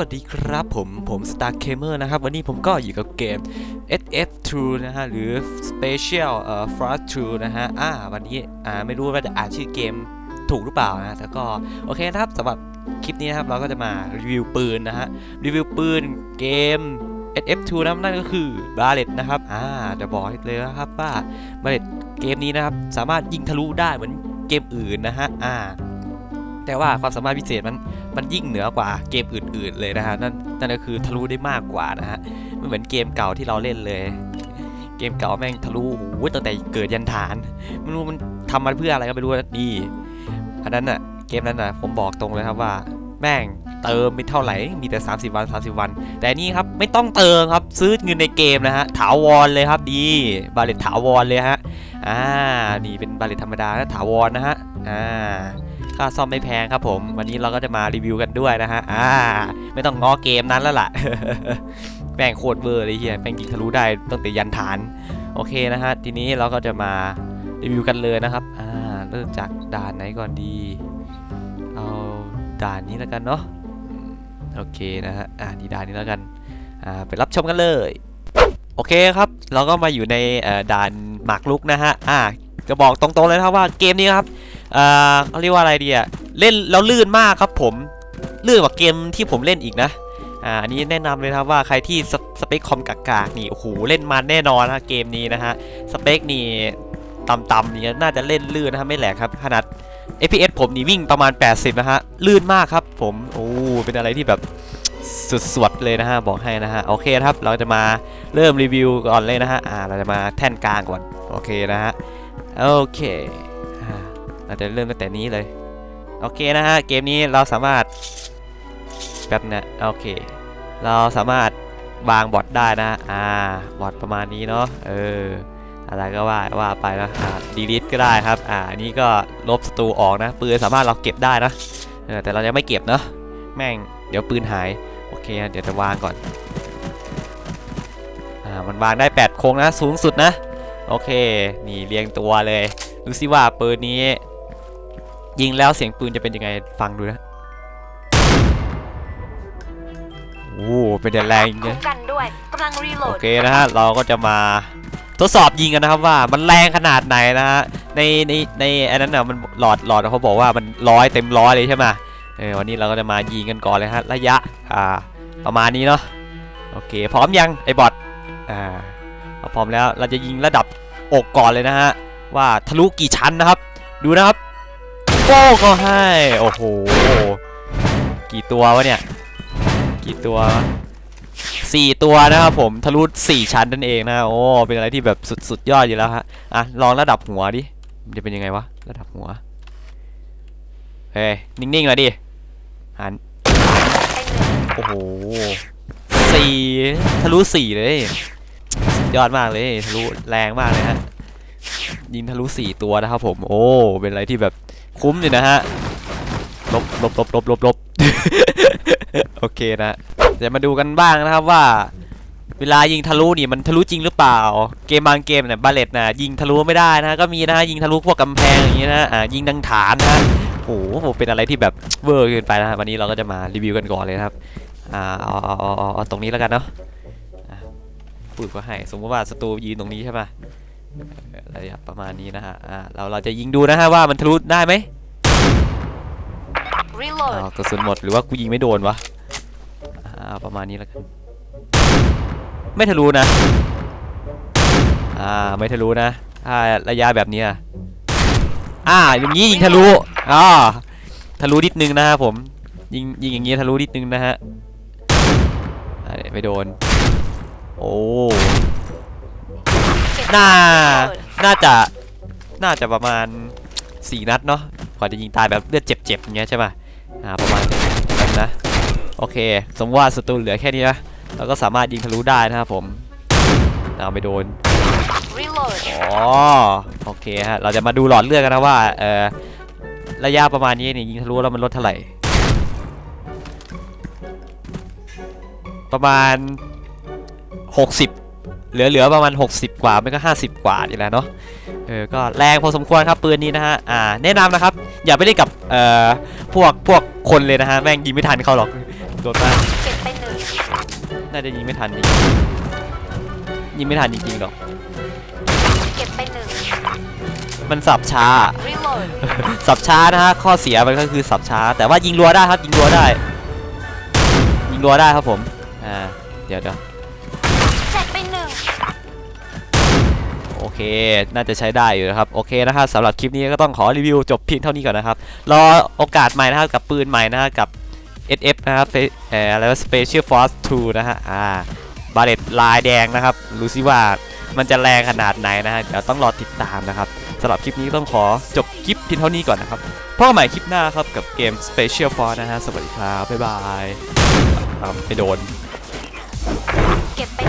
สวัสดีครับผมผมสตาร์เคเมอร์นะครับ วันนี้ผมก็อยู่กับเกม SF2 นะฮะ หรือ Special เอ่อ Frost 2นะฮะ อ่า วันนี้ อ่า ไม่รู้ว่าจะอ่านชื่อเกมถูกหรือเปล่านะแต่ก็ โอเคนะครับสำหรับคลิปนี้นะครับ เราก็จะมารีวิวปืนนะฮะ รีวิวปืนเกม SF2 นะนั่นก็คือบาเลตนะครับ อ่า จะบอกเลยนะครับว่าบาเลตเกมนี้นะครับ สามารถยิงทะลุได้เหมือนเกมอื่นนะฮะ อ่า แต่ว่าความสามารถพิเศษมันมันยิ่งเหนือกว่าเกมอื่น ๆเลยนะฮะนั่นนั่นก็คือทะลุได้มากกว่านะฮะไม่เหมือนเกมเก่าที่เราเล่นเลย เกมเก่าแม่งทะลุโอ้ตั้งแต่เกิดยันฐานไม่รู้มันทำมาเพื่ออะไรก็ไม่รู้นะนี่อันนั้นน่ะเกมนั้นน่ะผมบอกตรงเลยครับว่า แม่งเติมไม่เท่าไหร่ มีแต่ 30 วัน 30 วัน แต่นี่ครับไม่ต้องเติมครับซื้อเงินในเกมนะฮะ ถาวรเลยครับดีบาเลตถาวรเลยฮะ อ่า นี่เป็นบาเลตธรรมดานะถาวรนะฮะ อ่า ค่าซ่อมไม่แพงครับผม วันนี้เราก็จะมารีวิวกันด้วยนะฮะ อ่า ไม่ต้องง้อเกมนั้นแล้วล่ะแม่งโคตรเวอร์เลยเฮียแม่งยิงทะลุได้ตั้งแต่ยันฐาน โอเคนะฮะ ทีนี้เราก็จะมารีวิวกันเลยนะครับ อ่า เริ่มจากด่านไหนก่อนดี เอาด่านนี้แล้วกันเนาะ โอเคนะฮะ อ่าดีด่านนี้แล้วกัน อ่า ไปรับชมกันเลย โอเคครับ เราก็มาอยู่ในเอ่อด่านหมากรุกนะฮะ อ่าจะบอกตรงๆเลยนะครับว่าเกมนี้ครับ เอ่อเขาเรียกว่าอะไรดีอะเล่นแล้วลื่นมากครับผมลื่นกว่าเกมที่ผมเล่นอีกนะอ่าอันนี้แนะนำเลยครับว่าใครที่สสเปคคอมกากๆนี่โอ้โหเล่นมันแน่นอนนะเกมนี้นะฮะสเปคนี่ต่ำๆนี่น่าจะเล่นลื่นนะครับไม่แหลกครับขนาด FPS ผมนี่วิ่งประมาณ 80 นะฮะ ลื่นมากครับผม โอ้ เป็นอะไรที่แบบสุดสวดเลยนะฮะ บอกให้นะฮะ โอเคครับ เราจะมาเริ่มรีวิวก่อนเลยนะฮะ อ่า เราจะมาแท่นกลางก่อน โอเคนะฮะ โอเค เราจะเริ่มตั้งแต่นี้เลย โอเคนะฮะ เกมนี้เราสามารถแบบนี้โอเค เราสามารถวางบอทได้นะ อ่า บอทประมาณนี้เนาะ เออ อะไรก็ว่าว่าไปนะอ่าดีลิทก็ได้ครับ อ่า นี้ก็ลบศัตรูออกนะ ปืนสามารถเราเก็บได้นะ เออ แต่เราจะไม่เก็บเนาะ แม่ง เดี๋ยวปืนหาย โอเคเดี๋ยวจะวางก่อน อ่า มันวางได้ 8 โค้งนะ สูงสุดนะ โอเค นี่เรียงตัวเลย ดูสิว่าปืนนี้ ยิงแล้วเสียงปืนจะเป็นยังไงฟังดูนะ โอ้ เป็นเดือดแรงจริงคุ้นะมกันด้วยกำลังรีโหลโอดเคนะฮะ เราก็จะมาทดสอบยิงกันนะครับว่ามันแรงขนาดไหนนะฮะ ในในในอันนั้นน่ะมันหลอดหลอดเขาบอกว่ามันร้อยเต็มร้อยเลยใช่ไหมเออวันนี้เราก็จะมายิงกันก่อนเลยฮะระยะอ่าประมาณนี้เนาะโอเค พร้อมยังไอ้บอทอ่าเราพร้อมแล้วเราจะยิงระดับอกก่อนเลยนะฮะว่าทะลุกี่ชั้นนะครับ ดูนะครับ โป้ก็ให้ โอ้โห กี่ตัววะเนี่ย กี่ตัวสี่ตัวนะครับผมทะลุสี่ชั้นนั่นเองนะโอ้เป็นอะไรที่แบบสุดสุดยอดอยู่แล้วฮะอะลองระดับหัวดิจะเป็นยังไงวะระดับหัวเฮ้ยนิ่งๆหน่อยดิหันโอ้โหสี่ทะลุสี่เลยยอดมากเลยทะลุแรงมากเลยฮะยิงทะลุสี่ตัวนะครับผม โอ้เป็นอะไรที่แบบ คุ้มอยู่นะฮะลบลบลบลบลบลบโอเคนะเดี๋ยวมาดูกันบ้างนะครับว่า เวลายิงทะลุนี่มันทะลุจริงหรือเปล่า เกมบางเกมเนี่ยบาเลตนะยิงทะลุไม่ได้นะก็มีนะยิงทะลุพวกกำแพงอย่างนี้นะอ่ายิงดังฐานนะโอ้โหเป็นอะไรที่แบบเวอร์เกินไปนะวันนี้เราก็จะมารีวิวกันก่อนเลยครับอ่าเอาเอาเอาเอาเอาตรงนี้แล้วกันเนาะอะปืนก็ให้สมมติว่าศัตรูยืนตรงนี้ใช่ปะ ออระยะประมาณนี้นะฮะอ่าเราเราจะยิงดูนะฮะว่ามันทะลุได้ไหมรีโหลดอ้าวกระสุนหมดหรือว่ากูยิงไม่โดนวะอ่าประมาณนี้แล้วกันไม่ทะลุนะอ่าไม่ทะลุนะถ้าระยะแบบนี้อะอ่าอย่างนี้ยิงทะลุอ่าทะลุนิดนึงนะครับผมยิงยิงอย่างนี้ทะลุนิดนึงนะฮะอ่าไม่โดน โอ้ น่า น่าจะ น่าจะประมาณ4นัดเนาะกว่าจะยิงตายแบบเลือดเจ็บๆอย่างเงี้ยใช่ป่ะอ่าประมาณนั้นนะ โอเค สมมติว่าศัตรูเหลือแค่นี้นะ เราก็สามารถยิงทะลุได้นะครับผมเอาไม่โดนรีโหลดอ๋อโอเคฮะ เราจะมาดูหลอดเลือดกันนะว่า เอ่อระยะประมาณนี้นี่ยิงทะลุแล้วมันลดเท่าไหร่ ประมาณ 60 เหลือเหลือประมาณ 60 กว่าไม่ก็ 50 กว่านี่แหละเนาะเออก็แรงพอสมควรครับปืนนี้นะฮะอ่าแนะนำนะครับ อย่าไปเล่นกับเอ่อพวกพวกคนเลยนะฮะแม่งยิงไม่ทันเขาหรอกโดนมากโจน่าจะยิงไม่ทันจริงยิงไม่ทันจริงๆหรอกเก็บไปหนึ่งมันสับช้า reload สับช้านะฮะข้อเสียมันก็คือสับช้า แต่ว่ายิงรัวได้ครับยิงรัวได้ ยิงรัวได้ครับผมอ่าเดี๋ยวเดี๋ยว เค น่าจะใช้ได้อยู่นะครับ โอเคนะครับสำหรับคลิปนี้ก็ต้องขอรีวิวจบเพียงเท่านี้ก่อนนะครับ รอโอกาสใหม่นะครับกับปืนใหม่นะครับกับ SF นะครับเอออะไรว่า Special Force 2 นะฮะ อ่า บาเลตลายแดงนะครับ รู้สิว่ามันจะแรงขนาดไหนนะฮะ เดี๋ยวต้องรอติดตามนะครับสำหรับคลิปนี้ต้องขอจบคลิปเพียงเท่านี้ก่อนนะครับพบกันใหม่คลิปหน้าครับกับเกม Special Force นะฮะ สวัสดีครับ บ๊ายบายไปโดน เก็บไป